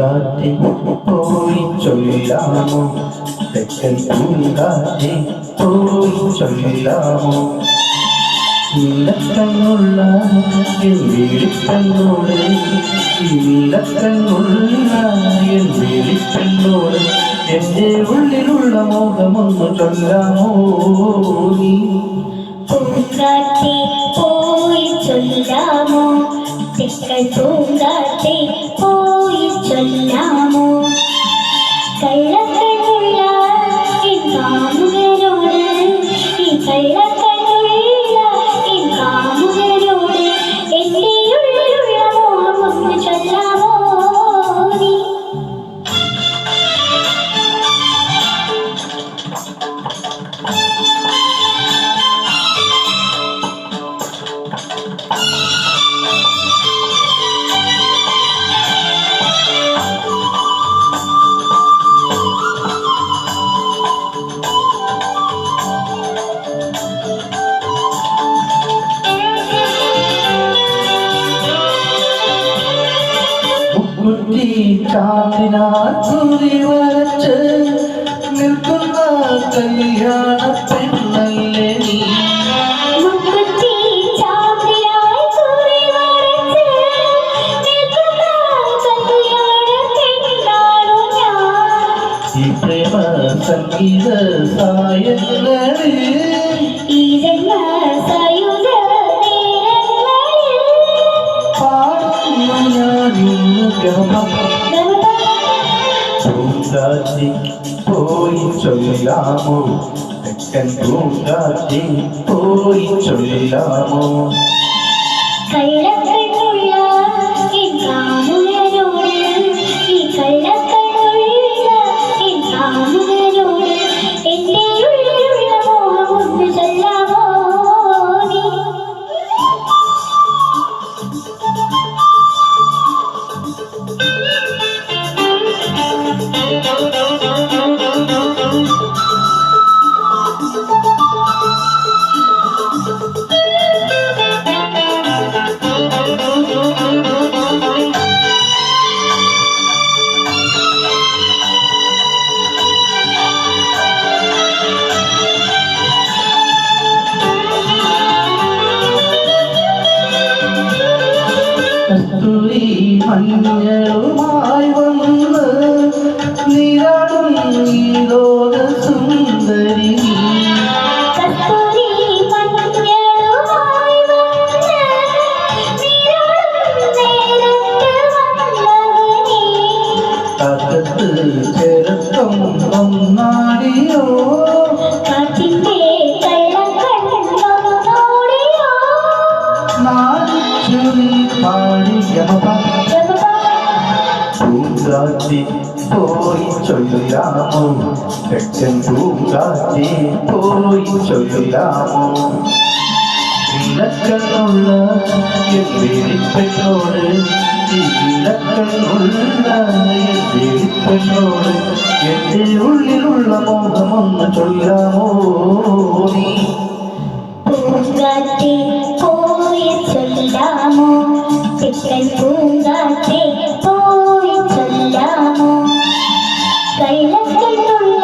പൂങ്കാറ്റെ പോയി ചൊല്ലാമോ? തെക്കൻ പൂങ്കാറ്റി പോയി ചൊല്ലാമോ? നീലക്കണ്ണുള്ള എൻ വീടിക്കണ്ണോട് നീലക്കണ്ണുള്ള എൻ വീടിക്കണ്ണോട് എന്റെ ഉള്ളിലുള്ള മോഹമൊന്നു ചൊല്ലാമോ നീ? പൂങ്കാറ്റെ പോയി ചൊല്ലാമോ? തെക്കൽ പൂങ്കാറ്റെ മുക്കുറ്റി ചാത്തിനാൽ ചുരി വരച്ച് നിൽക്കുന്ന കല്യാണ പെണ്ണല്ലേ നീ പ്രേമ സംഗീത സായങ്ങളിൽ பூங்காட்சி போய் சொல்லாமோ தெக்கன் பூங்காட்சி போய் சொல்லாமோ கையில കസ്തൂരി മഞ്ഞളുമായി വന്ന് നീരാടും ഈ നാടിച്ചു നീ പാടിയമ പൂങ്കാറ്റി പോയി ചൊല്ലാമോ തെക്കൻ പൂങ്കാറ്റി പോയി ചൊല്ലാമോ ഇലക്കണ്ണുള്ള എതിരിപ്പെണ്ണോട് ഇലക്കണ്ണുള്ള എതിരിപ്പെണ്ണോട് എന്റെ ഉള്ളിലുള്ള മോഹമൊന്ന് ചൊല്ലാമോ നീ சித்தன் பூங்காற்றே போய் சொல்லாமோ கைலத்தில்